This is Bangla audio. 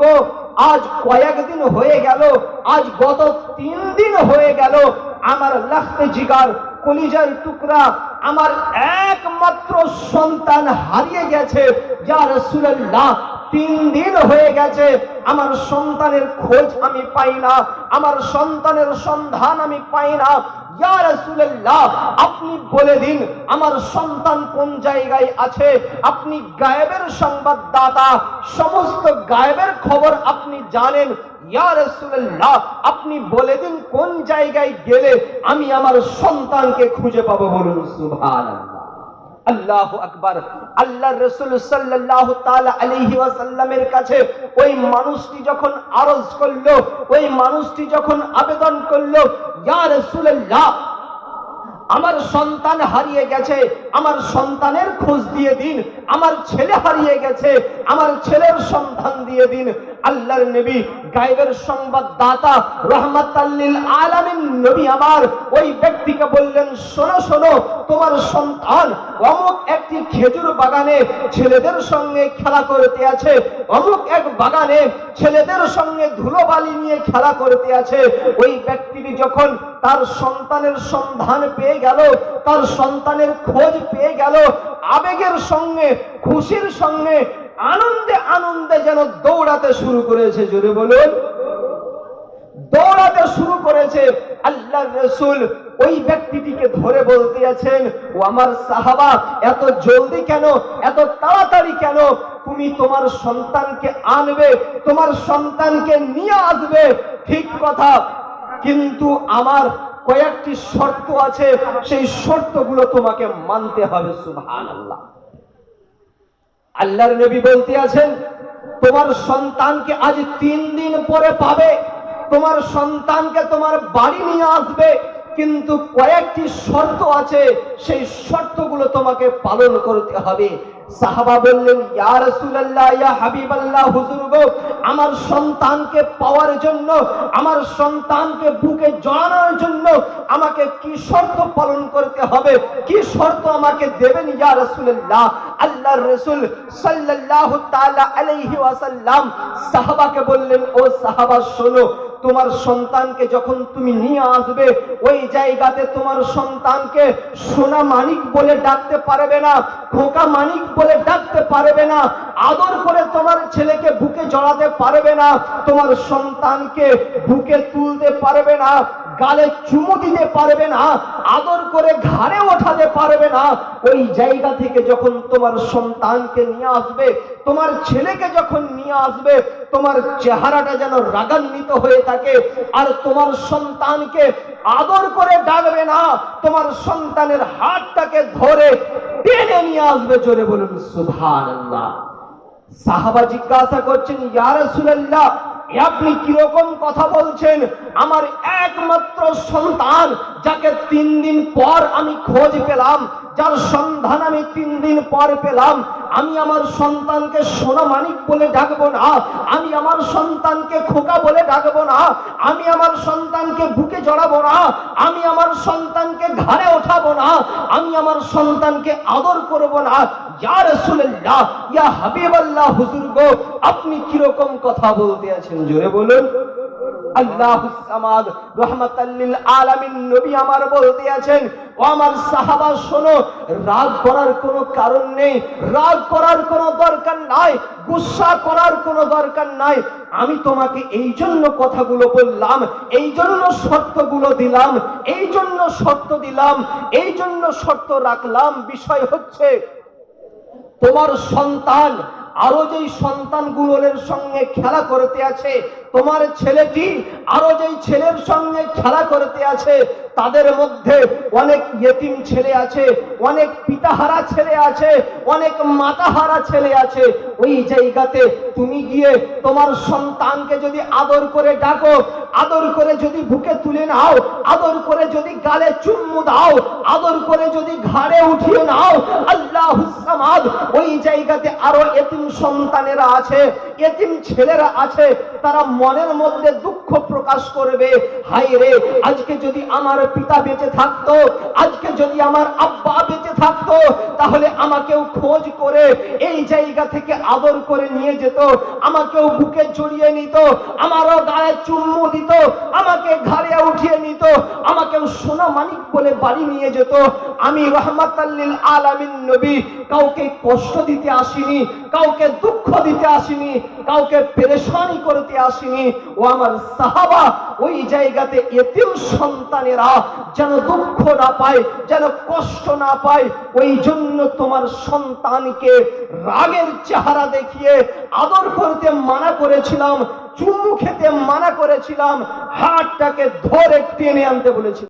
গো আজ কয়েকদিন হয়ে গেল, আজ গত তিন দিন হয়ে গেল, আমার লাখতে জিগার কলিজার টুকরা, আমার একমাত্র সন্তান হারিয়ে গেছে, যা রসুল্লাহ তিন দিন হয়ে গেছে, আমার সন্তানের খোঁজ আমি পাই না, আমার সন্তানের সন্ধান আমি পাই না। আপনি বলে দিন, আমার সন্তান কোন জায়গায় আছে? আপনি গায়েবের সংবাদদাতা, সমস্ত গায়েবের খবর আপনি জানেন। আপনি বলে দিন কোন জায়গায় গেলে আমি আমার সন্তানকে খুঁজে পাবো বলুন, সুবহানাল্লাহ। আল্লাহ আকবার। আল্লাহ রসুল সাল্লাহ আলাইহি ওয়াসাল্লামের কাছে ওই মানুষটি যখন আরজ করল, ওই মানুষটি যখন আবেদন করল, ইয়া রাসূলুল্লাহ, আমার সন্তান হারিয়ে গেছে, আমার সন্তানের খোঁজ দিয়ে দিন, আমার ছেলে হারিয়ে গেছে, আমার ছেলের সন্ধান দিয়ে দিন। আল্লাহর নবী, গায়েবের সংবাদদাতা, রহমাতাল্লিল আলামিন নবী আমার, ওই ব্যক্তিকে বললেন, শোনো শোনো, তোমার সন্তান অমুক একটি খেজুর বাগানে ছেলেদের সঙ্গে খেলা করতে আছে, অমুক এক বাগানে ছেলেদের সঙ্গে ধুলোবালি নিয়ে খেলা করতে আছে। ওই ব্যক্তিটি যখন তার সন্তানের সন্ধান পেয়ে গেল, তার সন্তানের খোঁজ পেয়ে গেল, আবেগের সঙ্গে, খুশির সঙ্গে আনন্দে আনন্দে যেন দৌড়াতে শুরু করেছে, জোরে বলুন। দৌড়াতে শুরু করেছে আল্লাহ রসুল। ওই ব্যক্তিটিকে ধরে বলতে আছেন, ও আমার সাহাবা, এত জলদি কেন? এত তাড়াতাড়ি কেন? তুমি তোমার সন্তানকে আনবে, তোমার সন্তানকে নিয়ে আসবে। ঠিক কথা, কিন্তু আমার কয়েকটি শর্ত আছে। সেই শর্তগুলো তোমাকে মানতে হবে সুবহান আল্লাহ আল্লাহর নবী বলতে আছেন তোমার সন্তানকে আজ তিন দিন পরে পাবে। তোমার সন্তানকে তোমার বাড়ি নিয়ে আসবে। কিন্তু কয়েকটি শর্ত আছে, সেই শর্তগুলো তোমাকে পালন করতে হবে। সাহাবা বললেন, ইয়া রাসূলুল্লাহ, ইয়া হাবিবাল্লাহ, হুজুর গো, আমার সন্তানকে পাওয়ার জন্য, আমার সন্তানকে বুকে জড়ানোর জন্য আমাকে কি শর্ত পালন করতে হবে? কি শর্ত আমাকে দেবেন, ইয়া রাসূলুল্লাহ? আল্লাহর রাসূল সাল্লাল্লাহু তাআলা আলাইহি ওয়াসাল্লাম সাহাবাকে বললেন, ও সাহাবা, শোনো তোমার সন্তানকে যখন তুমি নিয়ে আসবে, ওই জায়গাতে তোমার সন্তানকে সোনা মানিক বলে ডাকতে পারবে না, খোকা মানিক বলে ডাকতে পারবে না, আদর করে তোমার ছেলেকে বুকে জড়াতে পারবে না, তোমার সন্তানকে বুকে তুলতে পারবে না, গালে চুমু দিতে পারবে না, আদর করে ঘাড়ে ওঠাতে পারবে না, ওই জায়গা থেকে যখন তোমার সন্তানকে নিয়ে আসবে, তোমার ছেলেকে যখন নিয়ে আসবে তোমার চেহারাটা যেন রাগান্বিত হয়ে থাকে, আর তোমার সন্তানকে আদর করে ডাকবে না, তোমার সন্তানের হাতটাকে ধরে টেনে নিয়ে আসবে জোরে বলুন, সুবহানাল্লাহ। সাহাবা জিজ্ঞাসা করছেন, ইয়া রাসূলুল্লাহ আপনি কীরকম কথা বলছেন? আমার একমাত্র সন্তান, যাকে তিন দিন পর আমি খোঁজ পেলাম যার সন্ধান আমি তিন দিন পর পেলাম। আমি আমার সন্তানকে সোনা মানিক বলে ডাকবো না। আমি আমার সন্তানকে খোকা বলে ডাকবো না। আমি আমার সন্তানকে বুকে জড়াবো না। আমি আমার সন্তানকে ঘাড়ে ওঠাবো না। আমি আমার সন্তানকে আদর করব না। ইয়া রাসূলুল্লাহ, ইয়া হাবিবাল্লাহ, হুজুর গো, আপনি কীরকম কথা বলতে আছেন? জোরে বলুন। আল্লাহ সামাদ রহমাতাল্লিল আলামিন নবী আমার বলতে আছেন ও আমার সাহাবা, শোনো, রাগ করার কোনো কারণ নেই, রাগ করার কোনো দরকার নাই, গুসা করার কোনো দরকার নাই। আমি তোমাকে এই জন্য কথাগুলো বললাম এই জন্য শর্তগুলো দিলাম এই জন্য শর্ত দিলাম এই জন্য শর্ত রাখলাম। বিষয় হচ্ছে, তোমার সন্তান, আরও যেই সন্তানগুলোর সঙ্গে খেলা করতে আছে, তোমার ছেলেটি আরও যেই ছেলের সঙ্গে খেলা করতে আছে তাদের মধ্যে অনেক ইয়েতিম ছেলে আছে, অনেক পিতাহারা ছেলে আছে, অনেক মাতাহারা ছেলে আছে। ওই জায়গাতে তুমি গিয়ে তোমার সন্তানকে যদি আদর করে ডাকো আদর করে যদি বুকে তুলে নাও, আদর করে যদি গালে চুম্মু দাও, আদর করে যদি ঘাড়ে উঠিয়ে নাও, আল্লাহ সামাদ, ওই জায়গাতে আরও এতিম সন্তানেরা আছে, এতিম ছেলেরা আছে, তারা মনের মধ্যে দুঃখ প্রকাশ করবে। হাই রে আজকে যদি আমার পিতা বেঁচে থাকতো, আজকে যদি আমার আব্বা থাকতো, তাহলে আমাকেও খোঁজ করে এই জায়গা থেকে আদর করে নিয়ে যেত, আমাকেও বুকে জড়িয়ে নিত, আমারও গায়ে চুম্মু দিত, আমাকে ঘাড়ে উঠিয়ে নিত, আমাকেও সোনা মানিক বলে বাড়ি নিয়ে যেত। আমি রহমাতাল্লিল আলামিন নবী, কাউকে কষ্ট দিতে আসিনি, কাউকে দুঃখ দিতে আসিনি, কাউকে পেরেশানি করতে আসিনি। ও আমার সাহাবা ওই জায়গাতে এতেও সন্তানেরা যেন দুঃখ না পায়, যেন কষ্ট না পায়, ওই জন্য তোমার সন্তানকে রাগের চেহারা দেখিয়ে আদর করতে মানা করেছিলাম, চুমু খেতে মানা করেছিলাম, হাতটাকে ধরে টেনে আনতে বলেছিলাম